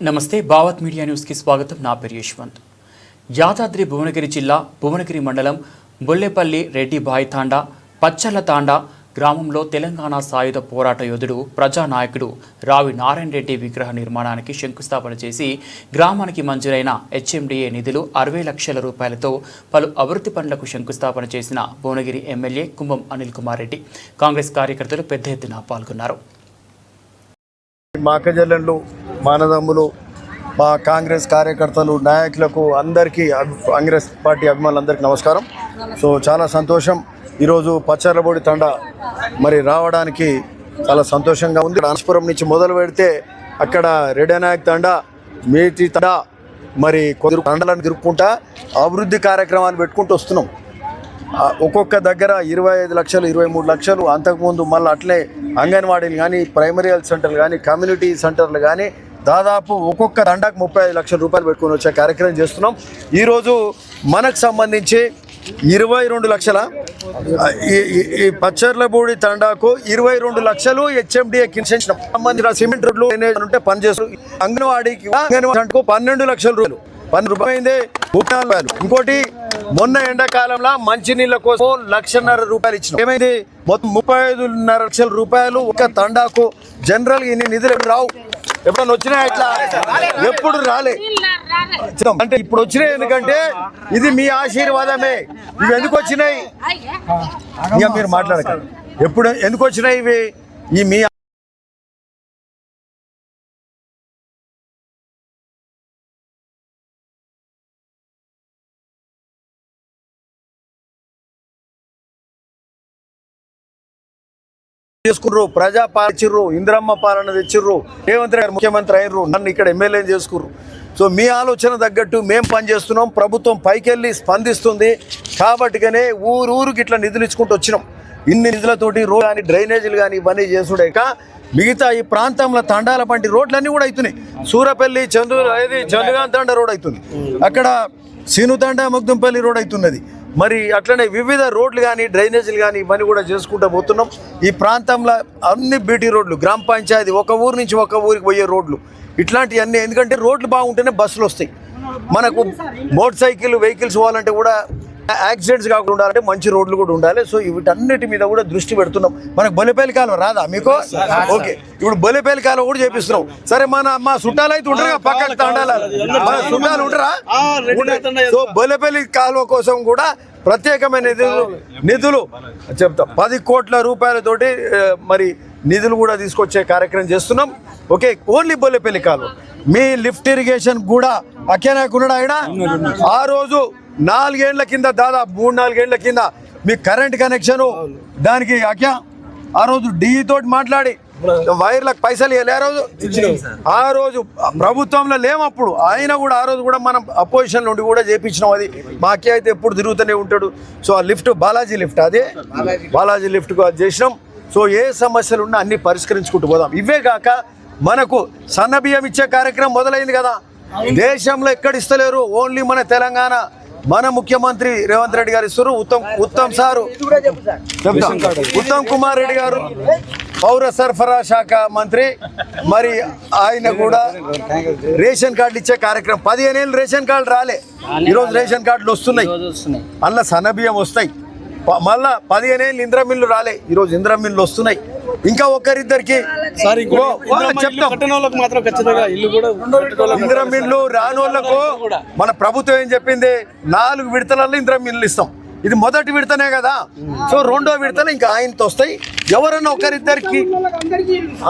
నమస్తే భావత్ మీడియా న్యూస్కి స్వాగతం. నా పేరు యశ్వంత్. యాదాద్రి భువనగిరి జిల్లా భువనగిరి మండలం బొల్లెపల్లి రెడ్డిబాయి తాండా పచ్చళ్ళ తాండా గ్రామంలో తెలంగాణ సాయుధ పోరాట యోధుడు ప్రజానాయకుడు రావి నారాయణ రెడ్డి విగ్రహ నిర్మాణానికి శంకుస్థాపన చేసి గ్రామానికి మంజూరైన హెచ్ఎండిఏ నిధులు అరవై లక్షల రూపాయలతో పలు అభివృద్ధి పనులకు శంకుస్థాపన చేసిన భువనగిరి ఎమ్మెల్యే కుంభం అనిల్ కుమార్ రెడ్డి కాంగ్రెస్ కార్యకర్తలు పెద్ద ఎత్తున పాల్గొన్నారు. మాకజల్లంలో మానదమ్ములు మా కాంగ్రెస్ కార్యకర్తలు నాయకులకు అందరికీ అభి- కాంగ్రెస్ పార్టీ అభిమానులందరికీ నమస్కారం. సో చాలా సంతోషం. ఈరోజు పచ్చర్లబోడి తండ మరి రావడానికి చాలా సంతోషంగా ఉంది. రాజపురం నుంచి మొదలు పెడితే అక్కడ రెడనాయక్ తండ మేటి తండ మరి కొందరు తండలను తిరుక్కుంటా అభివృద్ధి కార్యక్రమాలు పెట్టుకుంటూ వస్తున్నాం. ఒక్కొక్క దగ్గర ఇరవై ఐదు లక్షలు ఇరవై మూడు లక్షలు అంతకుముందు మళ్ళీ అట్లే అంగన్వాడీలు కానీ ప్రైమరీ హెల్త్ సెంటర్లు కానీ కమ్యూనిటీ సెంటర్లు కానీ దాదాపు ఒక్కొక్క దండకు ముప్పై ఐదు లక్షల రూపాయలు పెట్టుకొని వచ్చే కార్యక్రమం చేస్తున్నాం. ఈరోజు మనకు సంబంధించి ఇరవై రెండు లక్షల ఈ ఈ- పచ్చర్లబూడి తండాకు ఇరవై రెండు లక్షలు హెచ్ఎండిఏ కింద సంబంధించిన సిమెంట్ రోడ్లు ఉంటే పనిచేస్తారు అంగన్వాడీకి అంగన్వాడీకి పన్నెండు లక్షల రూపాయలు. పన్నెండు రూపాయలు ముప్పై నాలుగు ఇంకోటి మొన్న ఎండాకాలంలో మంచినీళ్ళ కోసం లక్షన్నర రూపాయలు ఇచ్చిన. ఏమైంది? మొత్తం ముప్పై ఐదున్నర లక్షల రూపాయలు ఒక తండాకు జనరల్ ఇన్ని నిధులు రావు. ఎప్పుడన్నా వచ్చినాయి ఇట్లా ఎప్పుడు రాలే. అంటే ఇప్పుడు వచ్చినాయి ఎందుకంటే ఇది మీ ఆశీర్వాదమే. ఇవి ఎందుకు వచ్చినాయి? ఇక మీరు మాట్లాడకండి. ఎప్పుడు ఎందుకు వచ్చినాయి ఇవి? ఈ మీ చేసుకుర్రు ప్రజా పాలన ఇందిరమ్మ పాలన తెచ్చిర్రు రేవంత్ గారు ముఖ్యమంత్రి అయ్యారు నన్ను ఇక్కడ ఎమ్మెల్యే చేసుకుర్రు. సో మీ ఆలోచన తగ్గట్టు మేము పనిచేస్తున్నాం ప్రభుత్వం పైకెళ్ళి స్పందిస్తుంది. కాబట్టిగానే ఊరు ఊరికి ఇట్లా నిధులు ఇచ్చుకుంటూ వచ్చినాం. ఇన్ని నిధులతోటి రోడ్ కానీ డ్రైనేజీలు కానీ ఇవన్నీ చేసుడేక మిగతా ఈ ప్రాంతంలో తండాల పంటి రోడ్లన్నీ కూడా అవుతున్నాయి సూరపల్లి చందు ఇది చందుగాన్ తండ రోడ్ అవుతుంది అక్కడ సీనుతండ ముగ్దంపల్లి రోడ్ అవుతున్నది మరి అట్లనే వివిధ రోడ్లు కానీ డ్రైనేజీలు కానీ ఇవన్నీ కూడా చేసుకుంటూ పోతున్నాం. ఈ ప్రాంతంలో అన్ని బీటీ రోడ్లు గ్రామ పంచాయతీ ఒక ఊరు నుంచి ఒక ఊరికి పోయే రోడ్లు ఇట్లాంటివన్నీ ఎందుకంటే రోడ్లు బాగుంటేనే బస్సులు వస్తాయి. మనకు మోటార్ సైకిల్ వెహికల్స్ పోవాలంటే కూడా యాక్సిడెంట్స్ కాకుండా ఉండాలంటే మంచి రోడ్లు కూడా ఉండాలి. సో వీటన్నిటి మీద కూడా దృష్టి పెడుతున్నాం. మనకు బొలిపల్లి కాలం రాదా మీకు? ఓకే. ఇప్పుడు బొలిపల్లి కాలం కూడా చేపిస్తున్నాం. సరే మన మా చుట్టాలు అయితే ఉంటారు కదా, పక్కకు తండాల. మన చుట్టాలు ఉంటారా. సో బొలిపల్లి కాలువ కోసం కూడా ప్రత్యేకమైన నిధులు నిధులు చెప్తా. పది కోట్ల రూపాయలతోటి మరి నిధులు కూడా తీసుకొచ్చే కార్యక్రమం చేస్తున్నాం. ఓకే ఓన్లీ బొల్లెపల్లి కాలువ. మీ లిఫ్ట్ ఇరిగేషన్ కూడా అక్కేనాయకున్నాడు ఆయన? ఆ రోజు నాలుగేళ్ళ కింద దాదాపు మూడు నాలుగేళ్ళ కింద మీ కరెంట్ కనెక్షన్ దానికి అక్యా ఆ రోజు డిఈ తోటి మాట్లాడి వైర్లకు పైసలు ఇవ్వలే. ఆ రోజు ఆ రోజు ప్రభుత్వంలో లేమప్పుడు ఆయన కూడా ఆ రోజు కూడా మనం అపోజిషన్ నుండి కూడా చేపించినాం అది. మా అక్కయ్య అయితే ఎప్పుడు తిరుగుతూనే ఉంటాడు. సో ఆ లిఫ్ట్ బాలాజీ లిఫ్ట్ అదే. బాలాజీ లిఫ్ట్ అది చేసినాం. సో ఏ సమస్యలు ఉన్నా అన్ని పరిష్కరించుకుంటూ పోదాం. ఇవే కాక మనకు సన్న బియ్యం ఇచ్చే కార్యక్రమం మొదలైంది కదా. దేశంలో ఎక్కడ ఇస్తలేరు? ఓన్లీ మన తెలంగాణ మన ముఖ్యమంత్రి రేవంత్ రెడ్డి గారు ఇస్తారు ఉత్తమ్ ఉత్తమ్ సారు. ఉత్తమ్ కుమార్ రెడ్డి గారు పౌర సరఫరా శాఖ మంత్రి. మరి ఆయన కూడా రేషన్ కార్డులు ఇచ్చే కార్యక్రమం. పదిహేను ఏళ్ళు రేషన్ కార్డు రాలే. ఈరోజు రేషన్ కార్డులు వస్తున్నాయి. అందులో సన్నబియ్యం వస్తాయి. మళ్ళా పదిహేను ఏళ్ళు ఇంద్ర మిల్లు రాలే. ఈరోజు ఇంద్ర మిల్లు వస్తున్నాయి. ఇంకా ఒకరిద్దరికి ఇంద్ర మిల్లు రాని వాళ్ళకు మన ప్రభుత్వం ఏం చెప్పింది? నాలుగు విడతలలో ఇంద్ర మిల్లు ఇస్తాం. ఇది మొదటి విడతనే కదా. సో రెండో విడతలు ఇంకా ఆయనతో వస్తాయి. ఎవరన్నా ఒకరిద్దరికి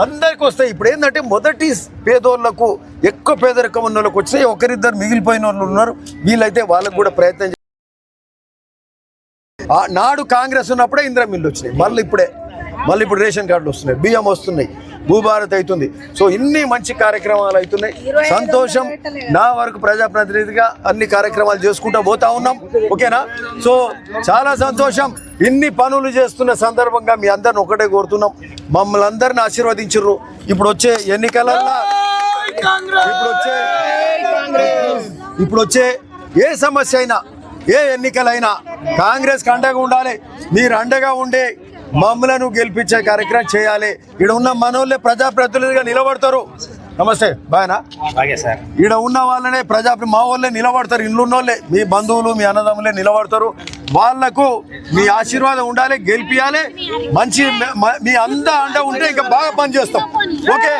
అందరికి వస్తాయి. ఇప్పుడు ఏంటంటే మొదటి పేదోళ్ళకు ఎక్కువ పేదరికం ఉన్న వాళ్ళకి వచ్చాయి ఒకరిద్దరు మిగిలిపోయిన వాళ్ళు ఉన్నారు. వీళ్ళైతే వాళ్ళకు కూడా ప్రయత్నం నాడు కాంగ్రెస్ ఉన్నప్పుడే ఇందిరా మిల్లు వచ్చినాయి. మళ్ళీ ఇప్పుడే. మళ్ళీ ఇప్పుడు రేషన్ కార్డులు వస్తున్నాయి బియ్యం వస్తున్నాయి భూభారత్ అవుతుంది. సో ఇన్ని మంచి కార్యక్రమాలు అవుతున్నాయి. సంతోషం నా వరకు ప్రజాప్రతినిధిగా అన్ని కార్యక్రమాలు చేసుకుంటూ పోతా ఉన్నాం. ఓకేనా? సో చాలా సంతోషం. ఇన్ని పనులు చేస్తున్న సందర్భంగా మీ అందరిని ఒకటే కోరుతున్నాం. మమ్మల్ని అందరిని ఆశీర్వదించరు ఇప్పుడు వచ్చే ఎన్నికలల్లో ఇప్పుడు వచ్చే ఇప్పుడు వచ్చే ఏ సమస్య అయినా ఏ ఎన్నికలైనా కాంగ్రెస్ అండగా ఉండాలి. మీరు అండగా ఉండే మమ్మలను గెలిపించే కార్యక్రమం చేయాలి. ఇక్కడ ఉన్న మనోళ్ళే ప్రజాప్రతినిధిగా నిలబడతారు. నమస్తే బాయనా? ఈడ ఉన్న వాళ్ళనే ప్రజా మా వాళ్ళే నిలబడతారు. ఇండ్లు ఉన్నోళ్ళే మీ బంధువులు మీ అన్నదమ్ములే నిలబడతారు. వాళ్ళకు మీ ఆశీర్వాదం ఉండాలి గెలిపియాలి. మంచి మ- అంద అండ ఉంటే ఇంకా బాగా పని చేస్తాం ఓకే?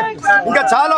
ఇంకా చాలా.